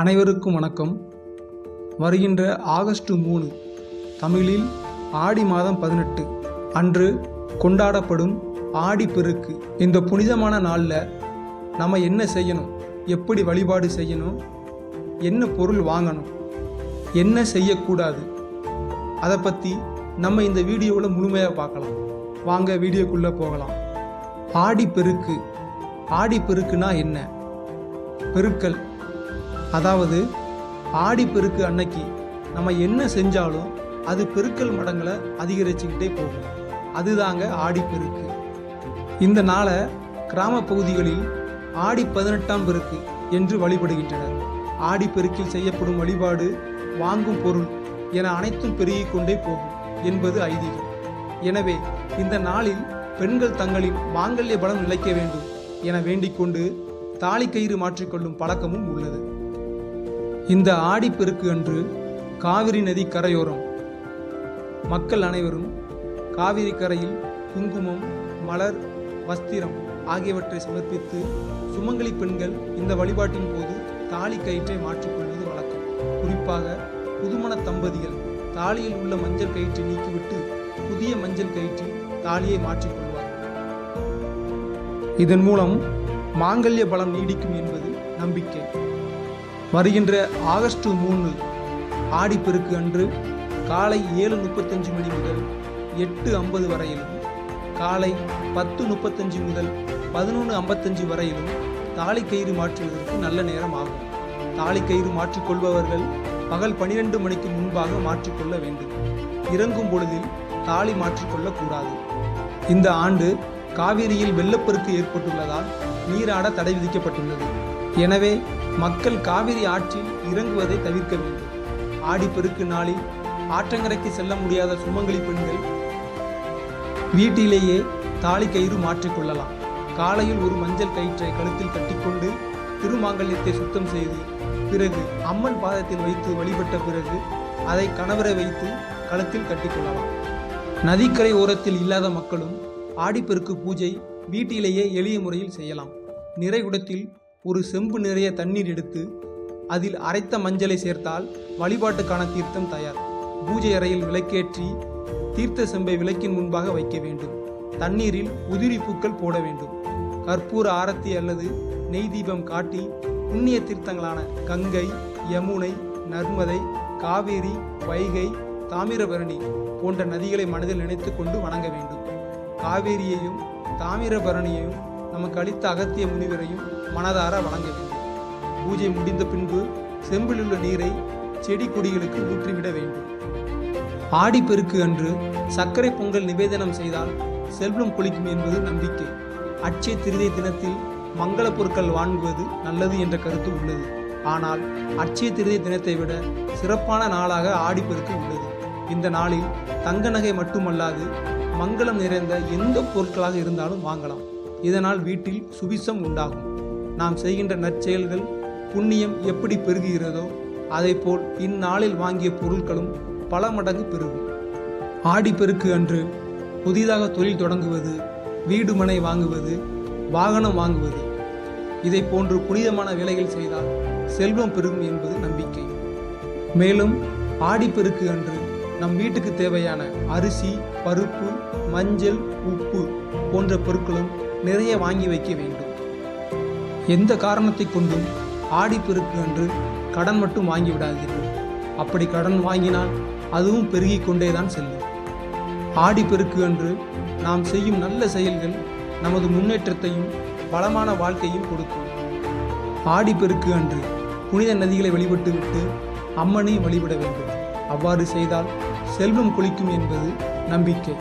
அனைவருக்கும் வணக்கம். வருகின்ற ஆகஸ்ட் மூணு தமிழில் ஆடி மாதம் பதினெட்டு அன்று கொண்டாடப்படும் ஆடி பெருக்கு. இந்த புனிதமான நாளில் நம்ம என்ன செய்யணும்? எப்படி வழிபாடு செய்யணும்? என்ன பொருள் வாங்கணும்? என்ன செய்யக்கூடாது? அதை பற்றி நம்ம இந்த வீடியோவில் முழுமையாக பார்க்கலாம். வாங்க வீடியோக்குள்ளே போகலாம். ஆடி பெருக்கு. ஆடி பெருக்குனா என்ன? பெருக்கல் அதாவது ஆடிப்பெருக்கு அன்னைக்கு நம்ம என்ன செஞ்சாலும் அது பெருக்கல் மடங்களை அதிகரிச்சுக்கிட்டே போகும். அதுதாங்க ஆடிப்பெருக்கு இந்த நாளை கிராம பகுதிகளில் ஆடி பதினெட்டாம் பெருக்கு என்று வழிபடுகின்றனர். ஆடிப்பெருக்கில் செய்யப்படும் வழிபாடு வாங்கும் பொருள் என அனைத்தும் பெருகிக் கொண்டே போகும் என்பது ஐதீகம். எனவே இந்த நாளில் பெண்கள் தங்களின் மாங்கல்ய பலம் நிலைக்க வேண்டும் என வேண்டிக் கொண்டு தாலி கயிறு மாற்றிக்கொள்ளும் பழக்கமும் உள்ளது. இந்த ஆடிப்பெருக்கு அன்று காவிரி நதி கரையோரம். மக்கள் அனைவரும் காவிரி கரையில் குங்குமம் மலர் வஸ்திரம் ஆகியவற்றை சமர்ப்பித்து சுமங்கலி பெண்கள் இந்த வழிபாட்டின் போது தாலி கயிற்றை மாற்றிக்கொள்வது வழக்கம். குறிப்பாக புதுமண தம்பதிகள் தாலியில் உள்ள மஞ்சள் கயிற்றை நீக்கிவிட்டு புதிய மஞ்சள் கயிற்றில் தாலியை மாற்றிக்கொள்வார் இதன் மூலம் மாங்கல்ய பலம் நீடிக்கும் என்பது நம்பிக்கை. வருகின்ற ஆகஸ்ட் மூணு ஆடிப்பெருக்கு அன்று காலை ஏழு முப்பத்தஞ்சு மணி முதல் எட்டு ஐம்பது வரையிலும் காலை பத்து முப்பத்தஞ்சு முதல் பதினொன்று ஐம்பத்தஞ்சு வரையிலும் தாலி கயிறு மாற்றுவதற்கு நல்ல நேரம் ஆகும். தாலி கயிறு மாற்றிக்கொள்பவர்கள் பகல் பனிரெண்டு மணிக்கு முன்பாக மாற்றிக்கொள்ள வேண்டும். இறங்கும் பொழுதில் தாலி மாற்றிக்கொள்ளக்கூடாது இந்த ஆண்டு காவிரியில் வெள்ளப்பெருக்கு ஏற்பட்டுள்ளதால் நீராட தடை விதிக்கப்பட்டுள்ளது. எனவே மக்கள் காவிரி ஆற்றில் இறங்குவதை தவிர்க்க வேண்டும். ஆடிப்பெருக்கு நாளில் ஆற்றங்கரைக்கு செல்ல முடியாத சுமங்கலி பெண்கள் வீட்டிலேயே தாலி கயிறு மாற்றிக்கொள்ளலாம் காலையில் ஒரு மஞ்சள் கயிற்றை கழுத்தில் கட்டிக்கொண்டு திருமாங்கல்யத்தை சுத்தம் செய்து பிறகு அம்மன் பாதத்தில் வைத்து வழிபட்ட பிறகு அதை கணவரை வைத்து கழுத்தில் கட்டிக்கொள்ளலாம் நதிக்கரை ஓரத்தில் இல்லாத மக்களும் ஆடிப்பெருக்கு பூஜை வீட்டிலேயே எளிய முறையில் செய்யலாம். நிறைகுடத்தில் ஒரு செம்பு நிறைய தண்ணீர் எடுத்து அதில் அரைத்த மஞ்சளை சேர்த்தால் வழிபாட்டுக்கான தீர்த்தம் தயார். பூஜை அறையில் விளக்கேற்றி தீர்த்த செம்பை விளக்கின் முன்பாக வைக்க வேண்டும். தண்ணீரில் உதிரி பூக்கள் போட வேண்டும். கற்பூர ஆரத்தி அல்லது நெய் தீபம் காட்டி புண்ணிய தீர்த்தங்களான கங்கை யமுனை நர்மதை காவேரி வைகை தாமிரபரணி போன்ற நதிகளை மனதில் நினைத்து கொண்டு வணங்க வேண்டும். காவேரியையும் தாமிரபரணியையும் நமக்கு அளித்த அகத்திய முனிவரையும் மனதார வணங்க வேண்டும். பூஜை முடிந்த பின்பு செம்பிலுள்ள நீரை செடி கொடிகளுக்கு ஊற்றிவிட வேண்டும். ஆடிப்பெருக்கு அன்று சர்க்கரை பொங்கல் நிவேதனம் செய்தால் செல்வம் கொளிக்கும் என்பது நம்பிக்கை. அட்சய திருதை தினத்தில் மங்கள பொருட்கள் வாங்குவது நல்லது என்ற கருத்து உள்ளது. ஆனால் அச்சய திருதை தினத்தை விட சிறப்பான நாளாக ஆடிப்பெருக்கு உள்ளது. இந்த நாளில் தங்க நகை மட்டுமல்லாது மங்களம் நிறைந்த எந்த பொருட்களாக இருந்தாலும் வாங்கலாம். இதனால் வீட்டில் சுபிசம் உண்டாகும். நாம் செய்கின்ற நற்செயல்கள் புண்ணியம் எப்படி பெருகுகிறதோ அதைப்போல் இந்நாளில் வாங்கிய பொருட்களும் பல மடங்கு பெருகும். ஆடிப்பெருக்கு அன்று புதிதாக தொழில் தொடங்குவது வீடு மனை வாங்குவது வாகனம் வாங்குவது இதை போன்று புனிதமான வேலைகள் செய்தால் செல்வம் பெருகும் என்பது நம்பிக்கை. மேலும் ஆடிப்பெருக்கு அன்று நம் வீட்டுக்கு தேவையான அரிசி பருப்பு மஞ்சள் உப்பு போன்ற பொருட்களும் நிறைய வாங்கி வைக்க வேண்டும். எந்த காரணத்தை கொண்டும் ஆடிப்பெருக்கு அன்று கடன் மட்டும் வாங்கி விடாதீர்கள். அப்படி கடன் வாங்கினால் அதுவும் பெருகிக் கொண்டேதான் செல்லும். ஆடிப்பெருக்கு அன்று நாம் செய்யும் நல்ல செயல்கள் நமது முன்னேற்றத்தையும் வளமான வாழ்க்கையும் கொடுக்கும். ஆடிப்பெருக்கு அன்று புனித நதிகளை வழிபட்டுவிட்டு அம்மனையும் வழிபட வேண்டும். அவ்வாறு செய்தால் செல்வம் கொளிக்கும் என்பது நம்பிக்கை.